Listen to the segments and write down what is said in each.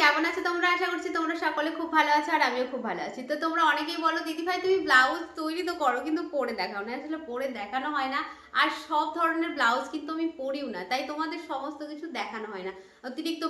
কেমন আছো তোমরা? আশা করছি তোমরা সকলে খুব ভালো আছো আর আমিও খুব ভালো আছি। তো তোমরা অনেকেই বলো, দিদি ভাই, তুমি ব্লাউজ তৈরি তো করো, কিন্তু পরে দেখাও। না, আসলে পরে দেখানো হয় না। আর সব ধরনের ব্লাউজ কিন্তু আমি পরিও না, তাই তোমাদের সমস্ত কিছু দেখানো হয় না। অতিরিক্ত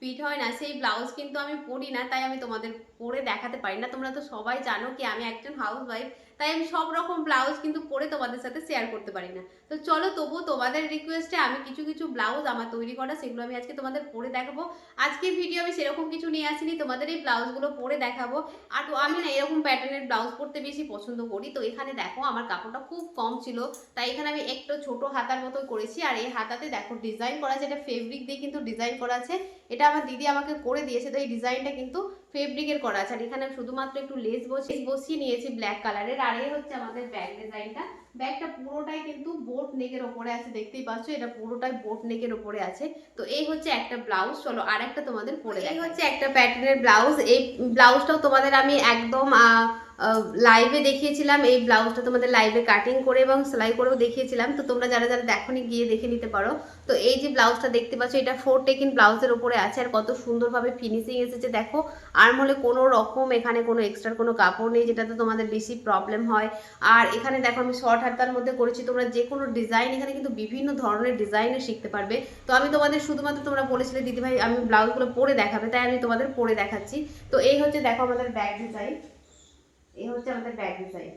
পিট হয় না, সেই ব্লাউজ কিন্তু আমি পরি না, তাই আমি তোমাদের পরে দেখাতে পারি না। তোমরা তো সবাই জানো কি আমি একজন হাউস ওয়াইফ তাই আমি সব রকম ব্লাউজ কিন্তু পরে তোমাদের সাথে শেয়ার করতে পারি না। তো চলো তবু তোমাদের রিকোয়েস্টে আমি কিছু কিছু ব্লাউজ আমার তৈরি করা, সেগুলো আমি আজকে তোমাদের পরে দেখাবো। আজকের ভিডিও আমি সেরকম কিছু নিয়ে আসিনি, তোমাদের এই ব্লাউজগুলো পরে দেখাবো। আর আমি না এরকম প্যাটার্নের ব্লাউজ পরতে বেশি পছন্দ করি। তো এখানে দেখো আমার কাপড়টা খুব কম ছিল, তাই এখানে আমি একটু ছোট হাতার মতো করেছি। আর এই হাতাতে দেখো ডিজাইন করা আছে, এটা ফেব্রিক দিয়ে কিন্তু ডিজাইন করা আছে। এটা আমার দিদি আমাকে করে দিয়েছে, তো এই ডিজাইনটা কিন্তু ফেব্রিকের করা আছে। আর এখানে শুধুমাত্র একটু লেস বসিয়ে বসিয়ে নিয়েছি ব্ল্যাক কালারের আর এই হচ্ছে আমাদের ব্যাক ডিজাইনটা ব্যাগটা পুরোটাই কিন্তু বোট নেকের ওপরে আছে দেখতেই পাচ্ছ এটা পুরোটাই বোট নেকের ওপরে আছে। তো এই হচ্ছে একটা ব্লাউজ চলো আর একটা তোমাদের পরে এই হচ্ছে একটা প্যাটার্নের ব্লাউজ এই ব্লাউজটাও তোমাদের আমি একদম লাইভে দেখিয়েছিলাম এই ব্লাউজটা তোমাদের লাইভে কাটিং করে এবং সেলাই করেও দেখিয়েছিলাম। তো তোমরা যারা যারা দেখোনি গিয়ে দেখে নিতে পারো। তো এই যে ব্লাউজটা দেখতে পাচ্ছ এটা ফোর টেকিন ব্লাউজের ওপরে আছে আর কত সুন্দরভাবে ফিনিশিং এসেছে। দেখো আর মলে কোনো রকম এখানে কোনো এক্সট্রা কোনো কাপড় নেই যেটাতে তোমাদের বেশি প্রবলেম হয়। আর এখানে দেখো আমি শর্ট হাতার মধ্যে করেছি তোমরা যে কোনো ডিজাইন এখানে কিন্তু বিভিন্ন ধরনের ডিজাইনে শিখতে পারবে। তো আমি তোমাদের শুধুমাত্র তোমরা বলেছিলে দিদিভাই আমি ব্লাউজগুলো পরে দেখাবে তাই আমি তোমাদের পরে দেখাচ্ছি। তো এই হচ্ছে দেখো আমাদের ব্যাগ ডিজাইন এই হচ্ছে আমাদের ব্যাগ ডিজাইন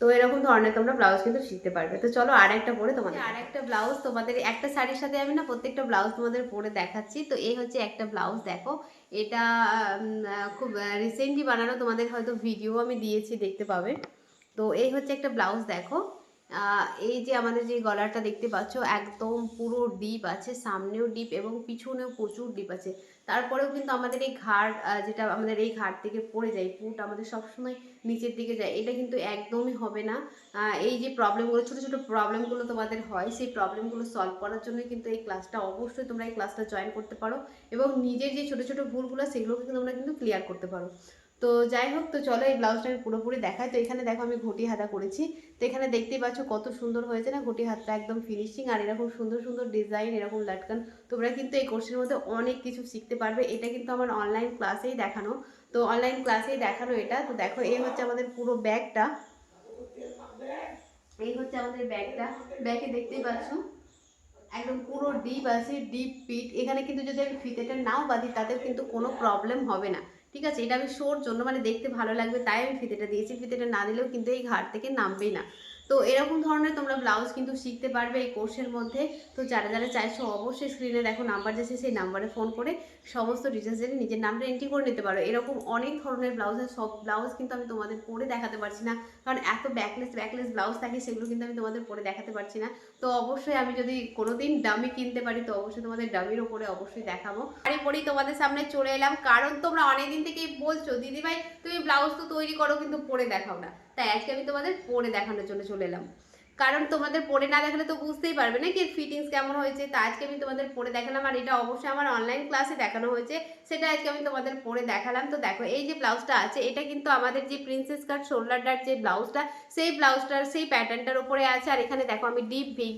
তো এরকম ধরনের তোমরা ব্লাউজ কিন্তু শিখতে পারবে। তো চলো আর একটা পরে তোমাদের আর একটা ব্লাউজ তোমাদের একটা শাড়ির সাথে আমি না প্রত্যেকটা ব্লাউজ তোমাদের পরে দেখাচ্ছি। তো এই হচ্ছে একটা ব্লাউজ দেখো। এটা খুব রিসেন্টলি বানানো তোমাদের হয়তো ভিডিও আমি দিয়েছি দেখতে পাবে। তো এই হচ্ছে একটা ব্লাউজ দেখো। এই যে আমাদের যে গলাটা দেখতে পাচ্ছ, একদম পুরো ডিপ আছে, সামনেও ডিপ এবং পিছনেও প্রচুর ডিপ আছে। তারপরেও কিন্তু আমাদের এই ঘাড় যেটা আমাদের এই ঘাড় থেকে পড়ে যায় পুট আমাদের সবসময় নিচের দিকে যায়, এটা কিন্তু একদমই হবে না। এই যে প্রবলেমগুলো ছোটো ছোটো প্রবলেমগুলো তোমাদের হয়, সেই প্রবলেমগুলো সলভ করার জন্য কিন্তু এই ক্লাসটা অবশ্যই তোমরা এই ক্লাসটা জয়েন করতে পারো এবং নিজের যে ছোটো ছোটো ভুলগুলো, সেগুলোকে কিন্তু তোমরা কিন্তু ক্লিয়ার করতে পারো। তো যাই হোক, তো চলো এই ব্লাউজটা আমি পুরোপুরি দেখাই। তো এখানে দেখো আমি ঘটি হাতা করেছি। তো এখানে দেখতেই পাচ্ছ কত সুন্দর হয়েছে না? ঘটি হাতটা একদম ফিনিশিং আর এরকম সুন্দর সুন্দর ডিজাইন এরকম লাটকান তোমরা কিন্তু এই কোর্সের মধ্যে অনেক কিছু শিখতে পারবে। এটা কিন্তু আমার অনলাইন ক্লাসেই দেখানো। তো অনলাইন ক্লাসেই দেখানো এটা। তো দেখো, এই হচ্ছে আমাদের পুরো ব্যাগটা। এই হচ্ছে আমাদের ব্যাগটা। ব্যাগে দেখতেই পাচ্ছ, একদম পুরো ডিপ আছে ডিপ পিট এখানে কিন্তু যদি আমি ফিতেটা নাও বাঁধি, তাতেও কিন্তু কোনো প্রবলেম হবে না। ঠিক আছে? এটা আমি শোর জন্য মানে দেখতে ভালো লাগবে, তাই আমি ফিতেটা দিয়েছি। ফিতেটা না দিলেও কিন্তু এই ঘাট থেকে নামবেই না। তো এরকম ধরনের তোমরা ব্লাউজ কিন্তু শিখতে পারবে এই কোর্সের মধ্যে। তো যারা যারা চাইছো অবশ্যই স্ক্রিনে দেখো নাম্বার যাচ্ছে সেই নাম্বারে ফোন করে সমস্ত ডিটেলস জেনে নিজের নামটা এন্ট্রি করে নিতে পারো। এরকম অনেক ধরনের ব্লাউজের সব ব্লাউজ কিন্তু আমি তোমাদের পরে দেখাতে পারছি না। কারণ এত ব্যাকলেস ব্যাকলেস ব্লাউজ থাকে, সেগুলো কিন্তু আমি তোমাদের পরে দেখাতে পারছি না। তো অবশ্যই আমি যদি কোনোদিন ডামি কিনতে পারি, তো অবশ্যই তোমাদের ডামির ওপরে অবশ্যই দেখাবো। শাড়ি পরেই তোমাদের সামনে চলে এলাম। কারণ তোমরা অনেকদিন থেকেই বলছো দিদি ভাই তুমি ব্লাউজ তো তৈরি করো, কিন্তু পরে দেখাও না। তাই আজকে আমি তোমাদের পরে দেখানোর জন্য চলে এলাম। কারণ তোমাদের পরে না দেখালে তো বুঝতেই পারবে না কি ফিটিংস কেমন হয়েছে। তা আজকে আমি তোমাদের পরে দেখালাম আর এটা অবশ্যই আমার অনলাইন ক্লাসে দেখানো হয়েছে। সেটা আজকে আমি তোমাদের পরে দেখালাম। তো দেখো, এই যে ব্লাউজটা আছে, এটা কিন্তু আমাদের যে প্রিন্সেস কাট শোল্ডারটার যে ব্লাউজটা সেই ব্লাউজটার সেই প্যাটার্নটার উপরে আছে। আর এখানে দেখো আমি ডিপ ভি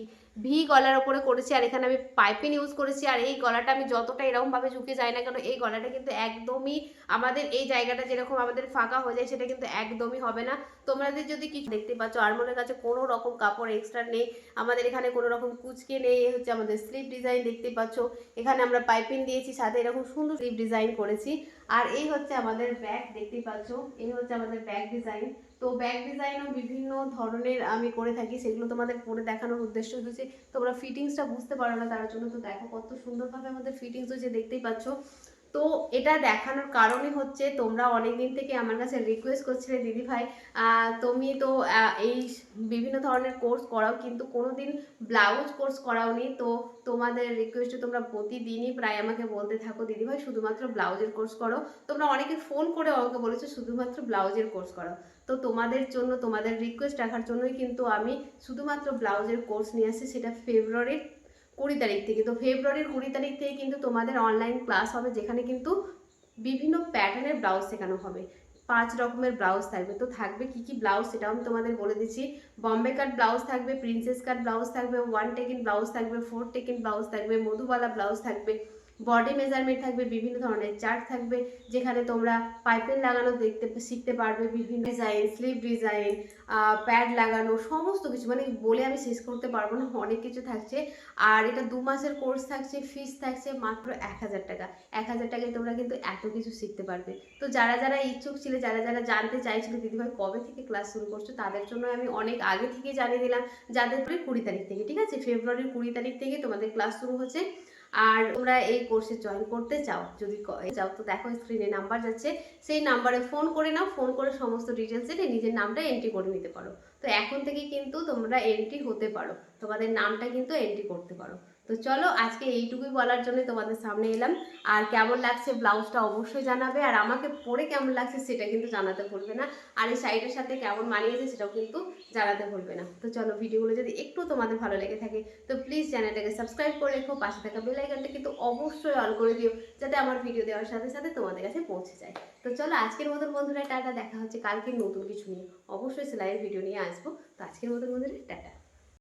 ভি গলার ওপরে করেছি আর এখানে আমি পাইপিং ইউজ করেছি আর এই গলাটা আমি যতটা এরকমভাবে ঝুঁকে যাই না কেন, এই গলাটা কিন্তু একদমই আমাদের এই জায়গাটা যেরকম আমাদের ফাঁকা হয়ে যায় সেটা কিন্তু একদমই হবে না। তোমাদের যদি কিছু দেখতে পাচ্ছ, আরমোনের কাছে কোনো রকম কাপড় এক্সট্রা নেই, আমাদের এখানে কোনো রকম কুচকে নেই হচ্ছে আমাদের স্লিপ ডিজাইন দেখতে পাচ্ছ। এখানে আমরা পাইপিং দিয়েছি, সাথে এরকম সুন্দর স্লিপ ডিজাইন করেছি। আর এই হচ্ছে আমাদের ব্যাগ দেখতেই পাচ্ছ? এই হচ্ছে আমাদের ব্যাগ ডিজাইন তো ব্যাগ ডিজাইনও বিভিন্ন ধরনের আমি করে থাকি, সেগুলো তোমাদের পরে দেখানোর উদ্দেশ্য হচ্ছে, তোমরা ফিটিংসটা বুঝতে পারো না, তার জন্য তো দেখো কত সুন্দরভাবে আমাদের ফিটিংস হয়েছে, দেখতেই পাচ্ছ। তো এটা দেখানোর কারণই হচ্ছে তোমরা অনেক দিন থেকে আমার কাছে রিকোয়েস্ট করছিলে, দিদি ভাই তুমি তো এই বিভিন্ন ধরনের কোর্স করাও, কিন্তু কোনো দিন ব্লাউজ কোর্স করাওনি। তো তোমাদের রিকোয়েস্টে তোমরা প্রতিদিনই প্রায় আমাকে বলতে থাকো, দিদি ভাই, শুধুমাত্র ব্লাউজের কোর্স করো। তোমরা অনেকে ফোন করে আমাকে বলেছ, শুধুমাত্র ব্লাউজের কোর্স করো। তো তোমাদের জন্য, তোমাদের রিকোয়েস্ট রাখার জন্যই কিন্তু আমি শুধুমাত্র ব্লাউজের কোর্স নিয়ে আসছি, সেটা ফেব্রুয়ারির কুড়ি তারিখ থেকে। তো ফেব্রুয়ারির কুড়ি তারিখ থেকে কিন্তু তোমাদের অনলাইন ক্লাস হবে, যেখানে কিন্তু বিভিন্ন প্যাটার্নের ব্লাউজ শেখানো হবে। পাঁচ রকমের ব্লাউজ থাকবে। তো থাকবে কি কি ব্লাউজ সেটাও আমি তোমাদের বলে দিচ্ছি। বম্বে কাট ব্লাউজ থাকবে প্রিন্সেস কাট ব্লাউজ থাকবে ওয়ান টেকিন ব্লাউজ থাকবে ফোর টেকিন ব্লাউজ থাকবে, মধুবালা ব্লাউজ থাকবে। বডি মেজারমেন্ট থাকবে, বিভিন্ন ধরনের চার্ট থাকবে, যেখানে তোমরা পাইপেন লাগানো দেখতে, শিখতে পারবে বিভিন্ন ডিজাইন স্লিপ ডিজাইন প্যাড লাগানো, সমস্ত কিছু। মানে বলে আমি শেষ করতে পারব না, অনেক কিছু থাকছে। আর এটা দু মাসের কোর্স থাকছে ফিস থাকছে মাত্র এক হাজার টাকা। এক হাজার টাকায় তোমরা কিন্তু এত কিছু শিখতে পারবে। তো যারা যারা ইচ্ছুক ছিলে, যারা যারা জানতে চাইছিল, দিদিভাই কবে থেকে ক্লাস শুরু করছ, তাদের জন্য আমি অনেক আগে থেকে জানিয়ে দিলাম যাদের কুড়ি তারিখ থেকে, ঠিক আছে? ফেব্রুয়ারির কুড়ি তারিখ থেকে তোমাদের ক্লাস শুরু হচ্ছে। আর তোমরা এই কোর্সে জয়েন করতে চাও, যদি চাও তো দেখো স্ক্রিনে নাম্বার যাচ্ছে। সেই নাম্বারে ফোন করে নাও ফোন করে সমস্ত ডিটেলস জেনে নিজের নামটা এন্ট্রি করে নিতে পারো। তো এখন থেকে কিন্তু তোমরা এন্ট্রি হতে পারো। তোমাদের নামটা কিন্তু এন্ট্রি করতে পারো। তো চলো আজকে এইটুকুই বলার জন্য তোমাদের সামনে এলাম। আর কেমন লাগছে ব্লাউজটা অবশ্যই জানাবে, আর আমাকে পরে কেমন লাগছে সেটা কিন্তু জানাতে ভুলবে না। আর এই শাড়িটার সাথে কেমন মানিয়েছে সেটাও কিন্তু জানাতে ভুলবে না। তো চলো ভিডিওগুলো যদি একটু তোমাদের ভালো লেগে থাকে, তো প্লিজ চ্যানেলটাকে সাবস্ক্রাইব করে রেখো, পাশে থাকা বেল আইকনটা কিন্তু অবশ্যই অন করে দিও, যাতে আমার ভিডিও দেওয়ার সাথে সাথে তোমাদের কাছে পৌঁছে যায়। তো চলো আজকের মতন বন্ধুরা, টাটা, দেখা হচ্ছে কালকে নতুন কিছু নিয়ে। অবশ্যই সেলাইয়ের ভিডিও নিয়ে আসব। তো আজকের মতন বন্ধুরা, টাটা।